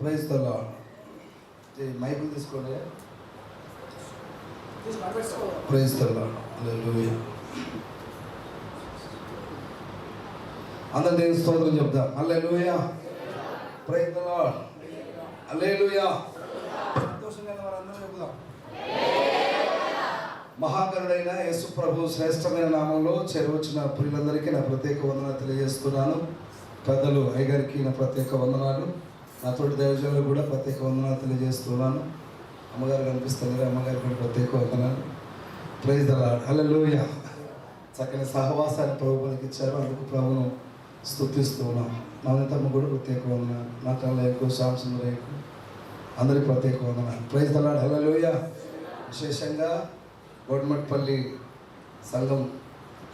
Praise the lord తీసుకోండి praise the అందరు దేవుని స్తోత్రం చెప్తా అల్లే లూయా ప్రైజ్ ద లార్డ్ హల్లెలూయా సంతోషంగా వారందరూ చెప్దాం మహాకరుడైన యేసు ప్రభు శ్రేష్టమైన నామంలో చేరవచ్చిన ప్రియులందరికీ నా ప్రత్యేక వందన తెలియజేస్తున్నాను. పెద్దలు అయ్యగారికి నా ప్రత్యేక వందనాలు. నా తోటి దైవజనులు కూడా ప్రత్యేక వందనాలు తెలియజేస్తున్నాను. అమ్మగారు కనిపిస్తుంది అమ్మగారికి కూడా ప్రత్యేక వందనాలు. ప్రైజ్ దలాడ్ హల్లెలూయా చక్కని సహవాసాన్ని ప్రభు ఇచ్చారు. అందుకు ప్రభును స్తుతిస్తున్నాం. నవనీతమ్మ కూడా ప్రత్యేక వందనాలు. నా కళ్ళ ఎక్కువ శాంసుందరేకు అందరికి ప్రత్యేక వందనాలు. ప్రైజ్ దలాడ్ హల్లెలూయా విశేషంగా గోడమట్పల్లి సంఘం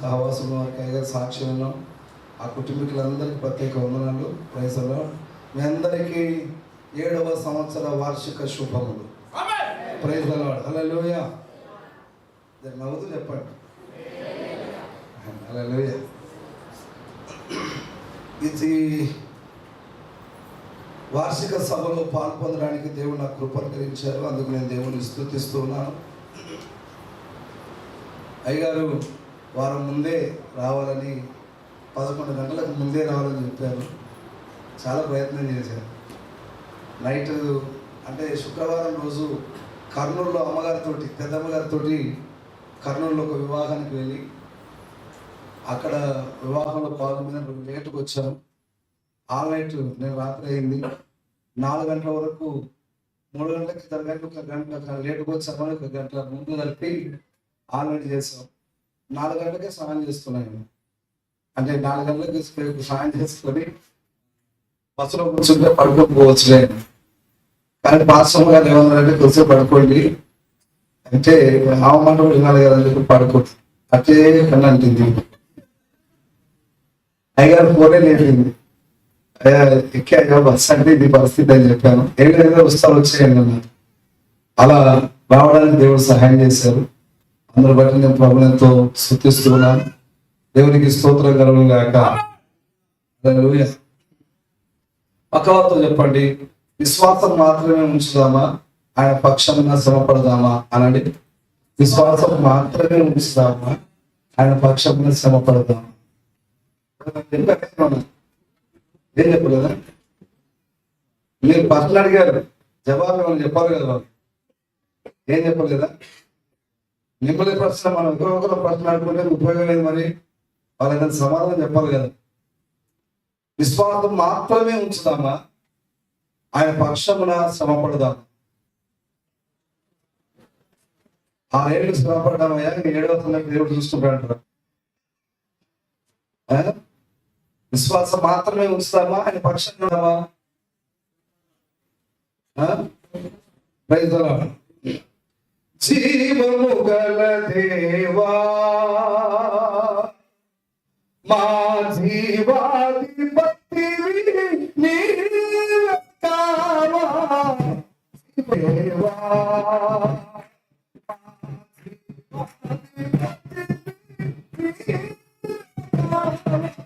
సహవాసం వారికి అయ్యగారు సాక్షి ఉన్నాం. ఆ కుటుంబీకులందరికీ ప్రత్యేక వందనాలు. ప్రైజలో మీ అందరికీ ఏడవ సంవత్సర వార్షిక శుభములు. ప్రైజ్ హలో లోయ నవ్వుతూ చెప్పండి. హలోయ ఇది వార్షిక సభలో పాల్పొందడానికి దేవుడు నాకు కృపకరించారు అందుకు నేను దేవుని స్థుతిస్తూ ఉన్నాను. అయ్యగారు వారం ముందే రావాలని పదకొండు గంటలకు ముందే రావాలని చెప్పారు. చాలా ప్రయత్నం చేశారు. నైట్ అంటే శుక్రవారం రోజు కర్నూలులో అమ్మగారితోటి పెద్దమ్మగారితో కర్నూలులో ఒక వివాహానికి వెళ్ళి అక్కడ వివాహంలో పాల్గొని లేటుకు వచ్చాను ఆ నైట్ నేను రాత్రి అయింది. నాలుగు గంటల వరకు మూడు గంటలకి ఇద్దరు గంటలు ఒక గంట లేటుకు వచ్చామని ఒక గంట ముందు కలిపి ఆల్రెడీ చేసాం నాలుగు గంటలకే స్నానం చేస్తున్నాను అంటే నాలుగు గంటలకు సాయం చేసుకొని బస్సులో కూర్చుంటే పడుకోకపోవచ్చులే కానీ పాశ్రమ గారు ఏమన్నారంటే కొద్దిసేపు పడుకోండి. అంటే ఆ వినాలి కదా అని చెప్పి పడుకో. అట్లే కన్నా అంటుంది. అయ్యగారు ఫోనే లేపింది అయ్యా ఎక్కాక బస్సు అంటే ఇది పరిస్థితి అని చెప్పాను. ఏదైనా వస్తారు వచ్చేయండి అన్నారు. అలా రావడానికి దేవుడు సహాయం చేశారు. అందరి బట్టి నేను ప్రభు ఎంతో దేవునికి స్తోత్రం కలగను గాక. హల్లెలూయా. పక్కవారితో చెప్పండి. విశ్వాసం మాత్రమే ఉంచుదామా? ఆయన పక్షాన శ్రమపడదామా? అనండి. విశ్వాసం మాత్రమే ఉంచుదామా? ఆయన పక్షాన శ్రమపడదామా? ఏం చెప్పలేదా మీరు ప్రశ్న అడిగారు. జవాబు ఏమైనా చెప్పాలి కదా ఏం చెప్పలేదా మిమ్మల్ని ప్రశ్న మనం ఒకరొకరు ప్రశ్న అడుగుతుంటే ఉపయోగం లేదు మరి. వాళ్ళకి సమాధానం చెప్పాలి కదా. విశ్వాసం మాత్రమే ఉంచుదామా? ఆయన పక్షమున శ్రమపడదాం ఆ ఏడు శ్రమపడ్డామయ్యా ఏడవ తొమ్మిది దేవుడు చూస్తుంటాడు విశ్వాసం మాత్రమే ఉంచుతామా ఆయన పక్షంగా జీవము గల దేవా మా జీవాధిపతి నీవే కావా దేవా మా జీవాధిపతి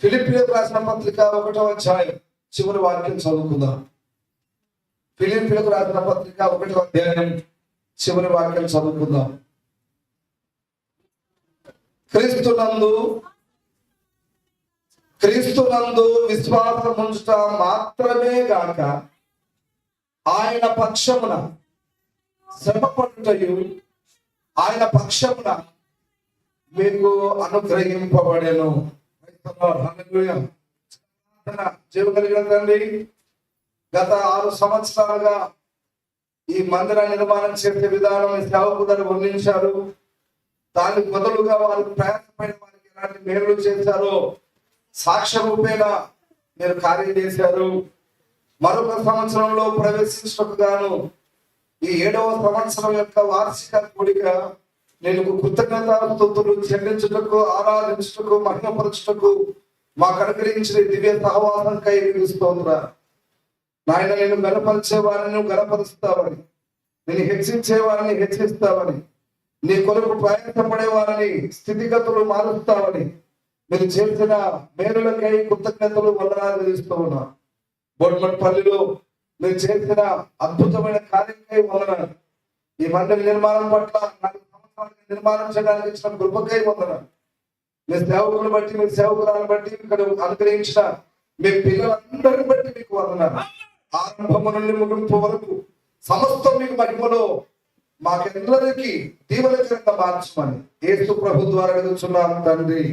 ఫిలిపిలకు రాసిన పత్రిక ఒకటో అధ్యాయం. చివరి వాక్యం చదువుకుందాం. ఫిలిపిలకు రాసిన పత్రిక ఒకటో అధ్యాయం. చివరి వాక్యం చదువుకుందాం. క్రీస్తునందు క్రీస్తునందు విశ్వాసం ఉంచుట మాత్రమే గాక ఆయన పక్షమున శ్రమపడుటయు ఆయన పక్షమున మీకు అనుగ్రహింపబడెను. జీవ కలిగిన తండ్రి గత ఆరు సంవత్సరాలుగా ఈ మందిర నిర్మాణం చేసే విధానం ఈ సేవకులను వర్ణించారు. దానికి బదులుగా వారు ప్రయాసపడిన వారికి ఎలాంటి మేలు చేశారో సాక్ష్య రూపేణ మీరు కార్యం చేశారు. మరొక సంవత్సరంలో ప్రవేశించటకు గాను ఈ ఏడవ సంవత్సరం యొక్క వార్షిక కూడిక నేను కృతజ్ఞతాస్తుతులు చెల్లించుటకు ఆరాధించుటకు మహిమపరచుటకు మాకు అనుగ్రహించిన దివ్య సహవాసంకై స్తోత్ర. నాయన నేను గనపరిచే వారిని గనపరుస్తావని నేను హెచ్చించే వారిని హెచ్చిస్తావని నీ కొరకు ప్రయాసపడే వారిని స్థితిగతులు మారుస్తావని మీరు చేసిన మేలులకై కృతజ్ఞతలు వందనాలు తెలుస్తూ ఉన్నా. బొడ్మట్పల్లిలో మీరు చేసిన అద్భుతమైన కార్యకై వందనాలు. ఈ మండలి నిర్మాణం పట్ల నిర్మాణం చేయడానికి ఇచ్చిన కృపకై వందనాలు మీ సేవకులను బట్టి మీ సేవకులను బట్టి ఇక్కడ అనుగ్రహించిన మీ పిల్లలందరిని బట్టి మీకు వందనాలు ఆరంభము నుండి ముగింపు వరకు సమస్తం మీకు మహిమలో మాకెందరికీ దీవెనకరంగా మార్చమని ఏసు ప్రభు ద్వారా అడుగుతున్నాం తండ్రి.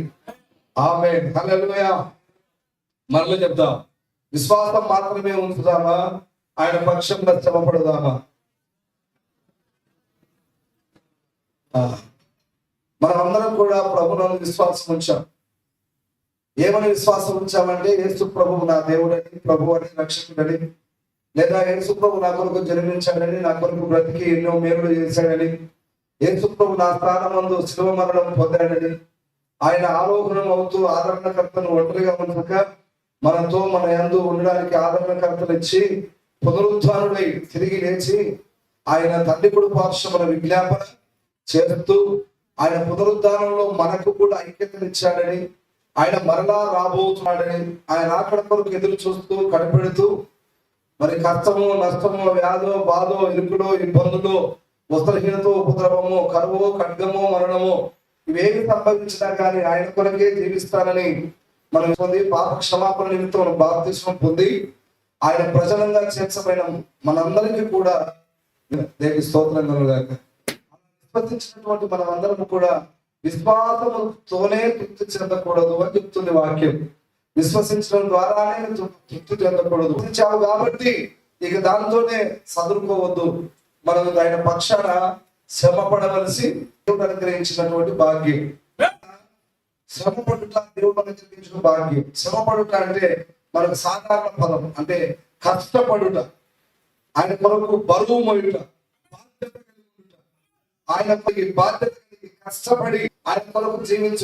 ఆమె హల్లెలూయా. మరలా చెప్దాం. విశ్వాసం మాత్రమే ఉంచుదామా? ఆయన పక్షంగా శ్రమపడదామా ఆ, మనమందరం కూడా ప్రభులను విశ్వాసం ఉంచాం. ఏమని విశ్వాసం ఉంచామంటే యేసు ప్రభు నా దేవుడని ప్రభు అని రక్షకుడని లేదా యేసు ప్రభు నా కొరకు జన్మించాడని నా కొరకు బ్రతికి ఎన్నో మేలు చేశాడని యేసు ప్రభు నా స్థానమందు శిలువ మరణం పొందాడని ఆయన ఆరోహణం అవుతూ ఆదరణకర్తను ఒంటరిగా ఉండక మనతో మన ఎందు ఉండడానికి ఆదరణకర్తలు ఇచ్చి పునరుద్ధానుడై తిరిగి లేచి ఆయన తండ్రి కొడు పార్శ్వమున విజ్ఞాపన చేరుతూ ఆయన పునరుద్ధానంలో మనకు కూడా ఐక్యతనిచ్చాడని ఆయన మరలా రాబోతున్నాడని ఆయన రాకడ కొరకు ఎదురు చూస్తూ కనిపెడుతూ మరి కష్టము నష్టము వ్యాధో బాధో ఇరుకుడో ఇబ్బందులు వస్త్రహీనతో ఉపద్రవము కరువు ఖడ్గము మరణము ఇవేమి సంభవించినా కానీ ఆయన కొరకే జీవిస్తానని మనం పొంది పాప క్షమాపణ నిమిత్తం బాప్తిష్టం పొంది ఆయన ప్రజలంగా చేర్చబడిన మనందరికీ కూడా దేవి స్తోత్రం కలుగాక విశ్వసించినటువంటి మనమందరం కూడా విశ్వాసముతోనే తృప్తి చెందకూడదు అని చెప్తుంది వాక్యం. విశ్వసించడం ద్వారానే తృప్తి చెందకూడదు. చావు కాబట్టి ఇక దాంతోనే చదువుకోవద్దు మనం ఆయన పక్షాన శ్రమ పడవలసి దేవుడు అనుగ్రహించినటువంటి భాగ్యం. శ్రమపడుట దేవుడు అనుగ్రహించిన భాగ్యం. శ్రమపడుట అంటే మనకు సాధారణ పదం అంటే కష్టపడుట. ఆయన కొరకు బరువు మోయుట. ఆయన కొరకు బాధ్యత కష్టపడి ఆయన కొరకు జీవించుట